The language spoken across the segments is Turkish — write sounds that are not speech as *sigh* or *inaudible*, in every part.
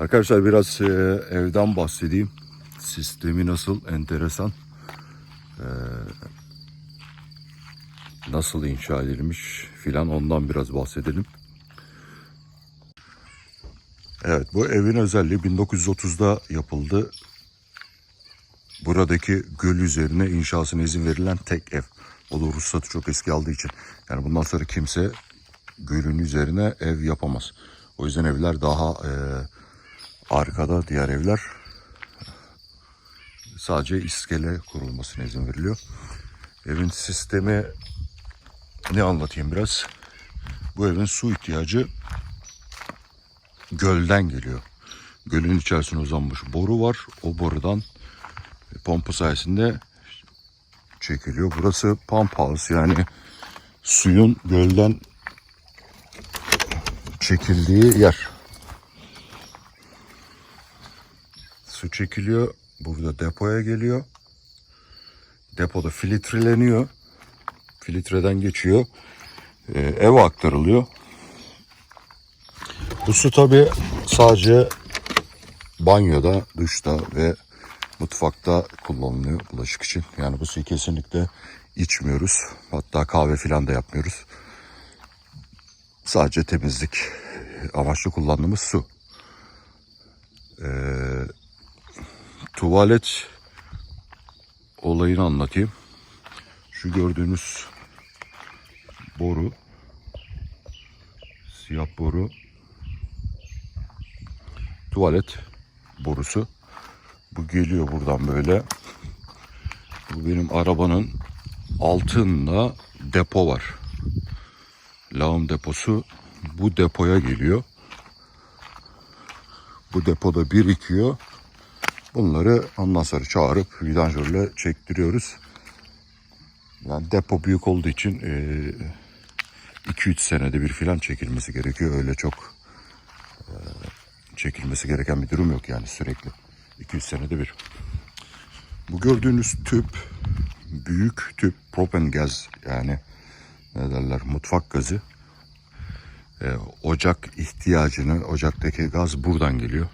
Arkadaşlar biraz e, evden bahsedeyim. Sistemi nasıl enteresan. E, nasıl inşa edilmiş filan ondan biraz bahsedelim. Evet bu evin özelliği 1930'da yapıldı. Buradaki göl üzerine inşasına izin verilen tek ev. O da ruhsatı çok eski aldığı için. Yani bundan sonra kimse gölün üzerine ev yapamaz. O yüzden evler daha e, arkada diğer evler sadece iskele kurulmasına izin veriliyor. Evin sistemi ne anlatayım biraz. Bu evin su ihtiyacı gölden geliyor. Gölün içerisine uzanmış boru var. O borudan pompa sayesinde çekiliyor. Burası pump house yani suyun gölden çekildiği yer. Su çekiliyor. Burada depoya geliyor. Depoda filtreleniyor. Filtreden geçiyor. Ee, eve aktarılıyor. Bu su tabi sadece banyoda, duşta ve mutfakta kullanılıyor bulaşık için. Yani bu suyu kesinlikle içmiyoruz. Hatta kahve filan da yapmıyoruz. Sadece temizlik amaçlı kullandığımız su. Ee, tuvalet olayını anlatayım. Şu gördüğünüz boru siyah boru tuvalet borusu. Bu geliyor buradan böyle. Bu benim arabanın altında depo var. Lağım deposu bu depoya geliyor. Bu depoda birikiyor. Bunları ondan sonra çağırıp vidanjörle çektiriyoruz. Yani depo büyük olduğu için 2-3 senede bir filan çekilmesi gerekiyor. Öyle çok e, çekilmesi gereken bir durum yok yani sürekli. 200 senede bir. Bu gördüğünüz tüp büyük tüp propan gaz yani ne derler mutfak gazı. Ee, ocak ihtiyacını ocaktaki gaz buradan geliyor.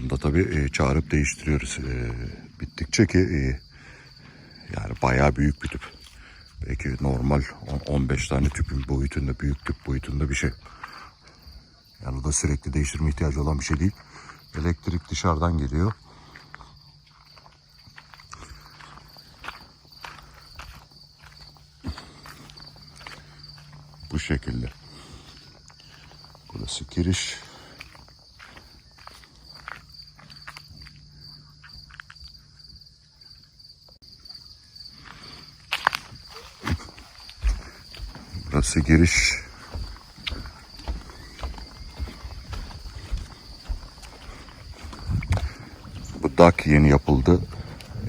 Bunu da tabii e, çağırıp değiştiriyoruz. E, bittikçe ki e, yani bayağı büyük bir tüp. Belki normal 15 tane tüpün boyutunda büyük tüp boyutunda bir şey. Yani o da sürekli değiştirme ihtiyacı olan bir şey değil. Elektrik dışarıdan geliyor. Bu şekilde. Burası giriş. Burası giriş. Bu dak yeni yapıldı.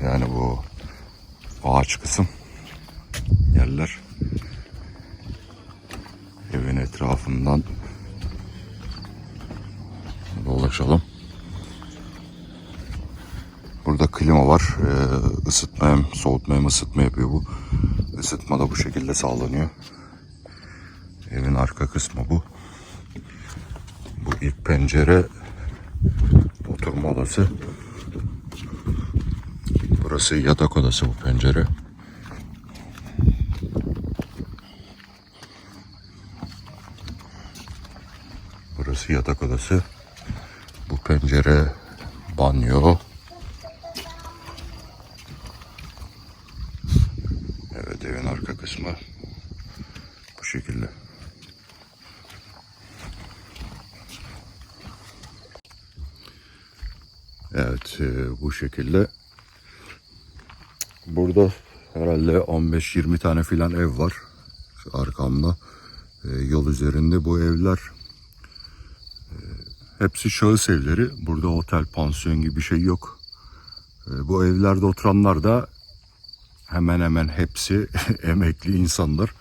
Yani bu ağaç kısım yerler evin etrafından dolaşalım. Burada klima var. Ee, ısıtma hem soğutma hem ısıtma yapıyor bu. Isıtma da bu şekilde sağlanıyor. Evin arka kısmı bu. Bu ilk pencere oturma odası. Burası yatak odası bu pencere. Burası yatak odası. Bu pencere banyo. Evet evin arka kısmı bu şekilde. Evet e, bu şekilde. Burada herhalde 15-20 tane filan ev var. Arkamda. E, yol üzerinde bu evler e, hepsi şahıs evleri. Burada otel, pansiyon gibi bir şey yok. Bu evlerde oturanlar da hemen hemen hepsi *laughs* emekli insanlar.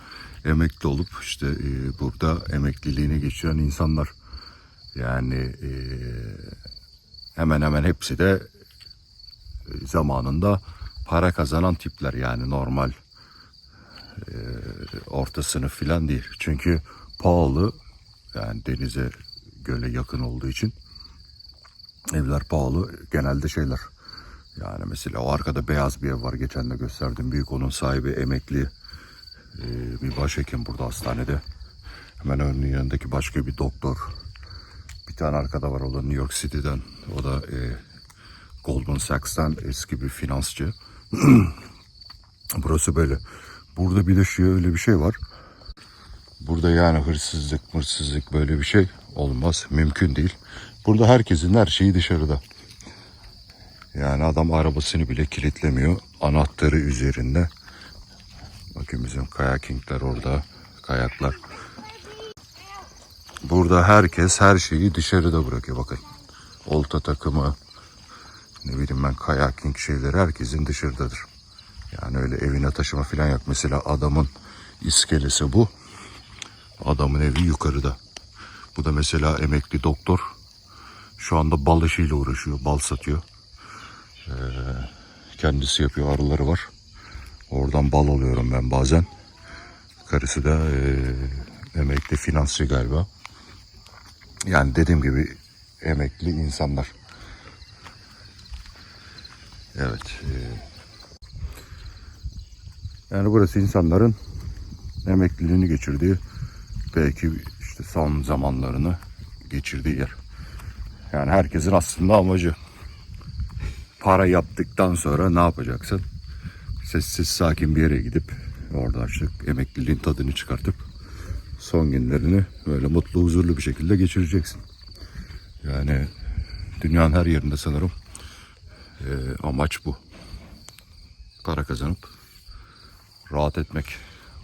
Emekli olup işte e, burada emekliliğine geçiren insanlar. Yani e, hemen hemen hepsi de e, zamanında para kazanan tipler yani normal e, orta sınıf filan değil. Çünkü pahalı Yani denize göle yakın olduğu için evler pahalı. Genelde şeyler. Yani mesela o arkada beyaz bir ev var. Geçen de gösterdim. Büyük onun sahibi emekli e, bir başhekim burada hastanede. Hemen önünün yanındaki başka bir doktor. Bir tane arkada var o da New York City'den. O da e, Goldman Sachs'tan eski bir finansçı. *clears throat* Burası böyle. Burada bir de şöyle bir şey var. Burada yani hırsızlık, mırsızlık böyle bir şey olmaz. Mümkün değil. Burada herkesin her şeyi dışarıda. Yani adam arabasını bile kilitlemiyor. Anahtarı üzerinde. Bakın bizim kayakingler orada. Kayaklar. Burada herkes her şeyi dışarıda bırakıyor bakın. Olta takımı, ne bileyim ben kayaking şeyleri herkesin dışarıdadır. Yani öyle evine taşıma falan yok. Mesela adamın iskelesi bu. Adamın evi yukarıda. Bu da mesela emekli doktor. Şu anda bal işiyle uğraşıyor. Bal satıyor. Ee, kendisi yapıyor. Arıları var. Oradan bal alıyorum ben bazen. Karısı da ee, emekli finansçı galiba. Yani dediğim gibi emekli insanlar. Evet. ee, yani burası insanların emekliliğini geçirdiği belki işte son zamanlarını geçirdiği yer. Yani herkesin aslında amacı para yaptıktan sonra ne yapacaksın? Sessiz sakin bir yere gidip orada artık emekliliğin tadını çıkartıp son günlerini böyle mutlu huzurlu bir şekilde geçireceksin. Yani dünyanın her yerinde sanırım eee, amaç bu. Para kazanıp rahat etmek,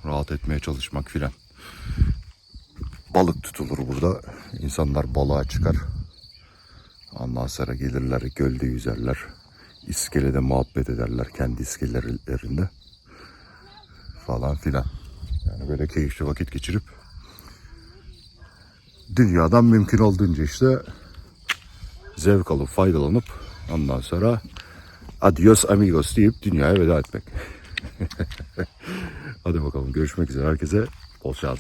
rahat etmeye çalışmak filan. Balık tutulur burada. İnsanlar balığa çıkar. Ondan sonra gelirler gölde yüzerler. İskelede muhabbet ederler kendi iskelelerinde. Falan filan. Yani böyle keyifli vakit geçirip dünyadan mümkün olduğunca işte zevk alıp faydalanıp ondan sonra adios amigos deyip dünyaya veda etmek. *laughs* Hadi bakalım görüşmek üzere herkese bol şans.